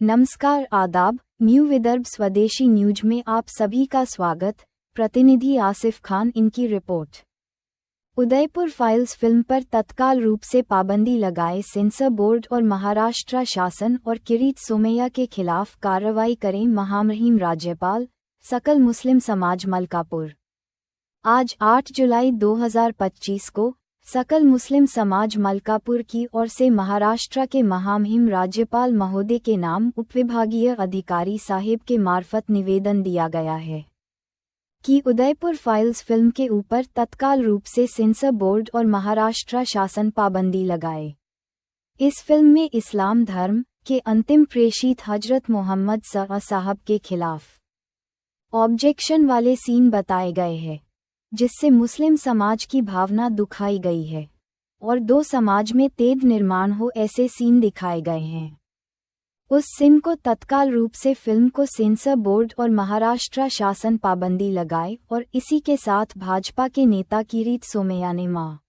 नमस्कार, आदाब, न्यू विदर्भ स्वदेशी न्यूज़ में आप सभी का स्वागत, प्रतिनिधि आसिफ खान, इनकी रिपोर्ट। उदयपुर फाइल्स फ़िल्म पर तत्काल रूप से पाबंदी लगाए सेंसर बोर्ड और महाराष्ट्र शासन और किरीट सोमैया के खिलाफ कार्रवाई करें महामहिम राज्यपाल, सकल मुस्लिम समाज मलकापुर। आज 8 जुलाई 2025 को सकल मुस्लिम समाज मलकापुर की ओर से महाराष्ट्र के महामहिम राज्यपाल महोदय के नाम उपविभागीय अधिकारी साहिब के मार्फत निवेदन दिया गया है कि उदयपुर फाइल्स फ़िल्म के ऊपर तत्काल रूप से सेंसर बोर्ड और महाराष्ट्र शासन पाबंदी लगाए। इस फ़िल्म में इस्लाम धर्म के अंतिम प्रेषित हज़रत मोहम्मद साहब के खिलाफ ऑब्जेक्शन वाले सीन बताए गए हैं। जिससे मुस्लिम समाज की भावना दुखाई गई है और दो समाज में तेज निर्माण हो ऐसे सीन दिखाए गए हैं। उस सीन को तत्काल रूप से फ़िल्म को सेंसर बोर्ड और महाराष्ट्र शासन पाबंदी लगाए और इसी के साथ भाजपा के नेता किरीट सोमैया ने माँ।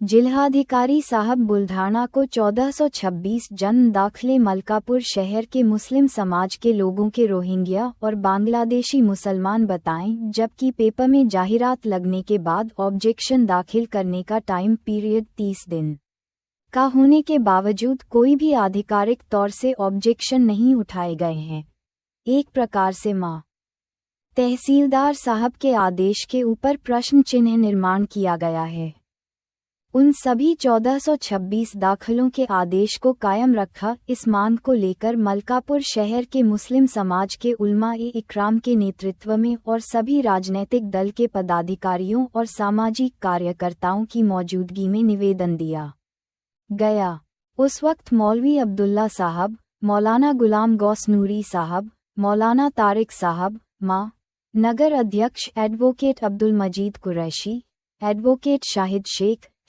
जिलाधिकारी साहब बुल्ढाना को 1426 जन्म दाखिले मलकापुर शहर के मुस्लिम समाज के लोगों के रोहिंग्या और बांग्लादेशी मुसलमान बताएँ, जबकि पेपर में जाहिरात लगने के बाद ऑब्जेक्शन दाखिल करने का टाइम पीरियड 30 दिन का होने के बावजूद कोई भी आधिकारिक तौर से ऑब्जेक्शन नहीं उठाए गए हैं। एक प्रकार से माँ। तहसीलदार साहब के आदेश के ऊपर प्रश्न चिन्ह निर्माण किया गया है। उन सभी 1426 दाखिलों के आदेश को कायम रखा, इस मांग को लेकर मलकापुर शहर के मुस्लिम समाज के उल्मा ए इकराम के नेतृत्व में और सभी राजनैतिक दल के पदाधिकारियों और सामाजिक कार्यकर्ताओं की मौजूदगी में निवेदन दिया। गया। उस वक्त मौलवी अब्दुल्ला साहब, मौलाना गुलाम गौस नूरी साहब, मौलाना तारिक साहब, माँ, नगर अध्यक्ष advocate Abdul Majeed Qureshi, advocate Shahid Shaikh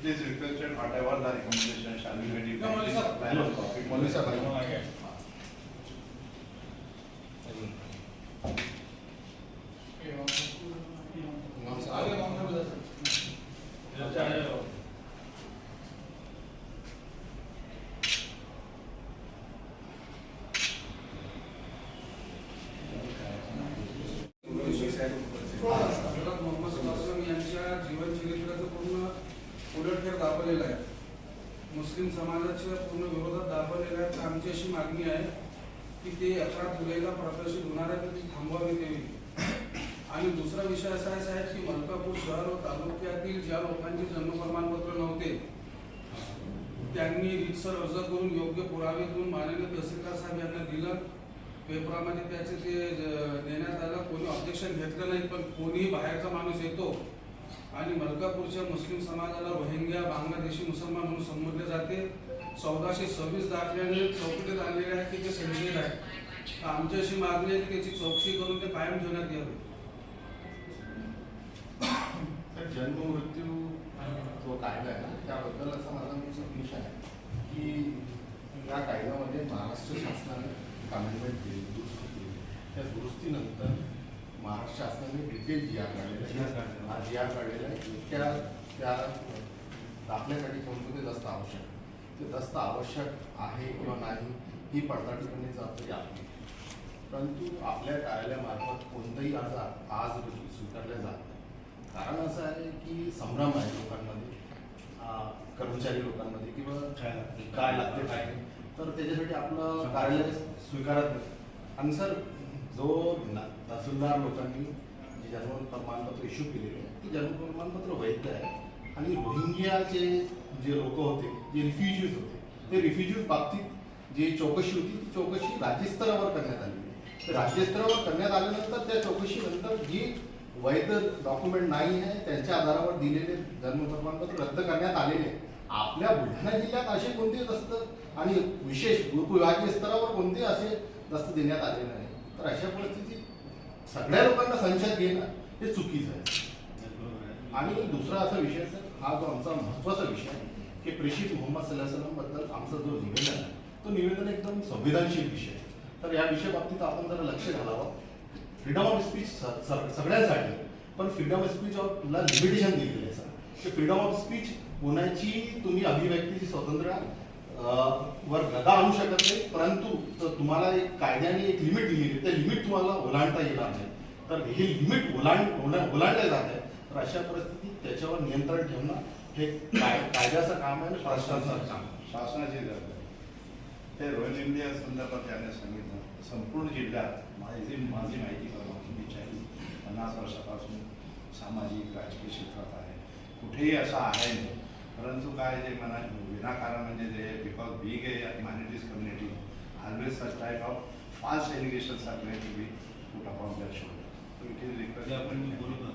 It is requested whatever the recommendation shall be made. No, Maulik sir. Sir. Maulik sir, Muslim समाजाच्या पूर्ण विरोधात दाखवलेलं आहे तर आमची अशी मागणी आहे की ते अकरा जुलैला प्रदर्शित होणार आहे तर ती थांबवावी देवी आणि दुसरा विषय असा आहे साहेब की मलकापूर शहर व तालुक्यातील ज्या लोकांचे जन्म प्रमाणपत्र नव्हते त्यांनी रितसर अर्ज करून योग्य पुरावे देऊन माननीय तहसीलदार साहेब यांना दिलं. पेपरामध्ये त्याचे ते देण्यात आलं. कोणी ऑब्जेक्शन घेतलं नाही पण कोणीही बाहेरचा माणूस येतो आणि मलकापूरच्या मुस्लिम समाजाला रोहिंग्या बांगलादेशी मुसलमान म्हणून संबोधले जाते. चौदाशे सव्वीस दाखल्याने चौकटीत आणलेले आहे की ते संशयित आहे आमची अशी मागणी आहे की त्याची चौकशी करून ते कायम ठेवण्यात यावे. जन्म मृत्यू जो कायदा आहे ना त्याबद्दल असं माझा मी सबमिशन आहे की या कायद्यामध्ये महाराष्ट्र शासनाने एक दिली दुरुस्ती केली. त्या दुरुस्तीनंतर महाराष्ट्र शासनाने डिटेल जी आर काढलेला आहे. हा जी आर काढलेला आहे की त्या त्या दाखल्यासाठी कोणतं ते दस्त आवश्यक. ते दस्त आवश्यक आहे किंवा नाही ही पडताळणी करण्याची जबाबदारी आपली परंतु आपल्या कार्यालयामार्फत कोणताही अर्ज आज रोजी स्वीकारला जात नाही. कारण असं आहे की संभ्रम आहे लोकांमध्ये कर्मचारी लोकांमध्ये किंवा काय लागते? काय नाही. तर त्याच्यासाठी आपलं कार्यालय स्वीकारत नाही. आणि सर जो तहसीलदार लोकांनी जे जन्म प्रमाणपत्र इश्यू केलेले आहे ते जन्म प्रमाणपत्र वैध आहे आणि रोहिंग्याचे जे लोक होते जे रिफ्युजीज होते ते रिफ्युजीज बाबतीत जे चौकशी होती ती चौकशी राज्यस्तरावर करण्यात आली. तर राज्यस्तरावर करण्यात आल्यानंतर त्या चौकशीनंतर जी वैध डॉक्युमेंट नाही आहे त्यांच्या आधारावर दिलेले जन्म प्रमाणपत्र रद्द करण्यात आलेले आहे. आपल्या बुलढाणा जिल्ह्यात असे कोणते दस्त आणि विशेष उपविभागीय स्तरावर कोणते असे दस्त देण्यात आलेले नाही? तर अशा परिस्थितीत सगळ्या लोकांना संशयात घेणं हे चुकीचं आहे. आणि दुसरा असा विषय सर हा जो आमचा महत्त्वाचा विषय आहे की प्रेषित मोहम्मद सल्लाहबद्दल आमचा जो निवेदन आहे तो निवेदन एकदम संवेदनशील विषय आहे. तर या विषय बाबतीत आपण जरा लक्ष घालावं. फ्रीडम ऑफ स्पीच सगळ्यांसाठी पण फ्रीडम ऑफ स्पीच ऑफला लिमिटेशन दिलेलं आहे सर. की फ्रीडम ऑफ स्पीच होण्याची तुम्ही अभिव्यक्तीची स्वातंत्र्य वर गदा आणू शकत नाही परंतु तुम्हाला एक कायद्याने एक लिमिट दिलेली त्या लिमिट तुम्हाला ओलांडता येणार नाही. तर हे लिमिट ओलांड ओलांडले जात आहे तर अशा परिस्थितीत त्याच्यावर नियंत्रण ठेवणं हे काय कायद्याचं काम आहे आणि प्रशासनाचं काम आहे. गरज आहे. ते रॉयल इंडिया संदर्भात त्यांनी सांगितलं. संपूर्ण जिल्ह्यात माझी माझी माहिती करून मी चाळीस पन्नास वर्षापासून सामाजिक राजकीय क्षेत्रात आहे. कुठेही असं आहे नाही. परंतु काय जे म्हणा विनाकारण म्हणजे जे because big a minorities community always such type of false allegations are going to be put upon that shoulder so it is request आपण बोलत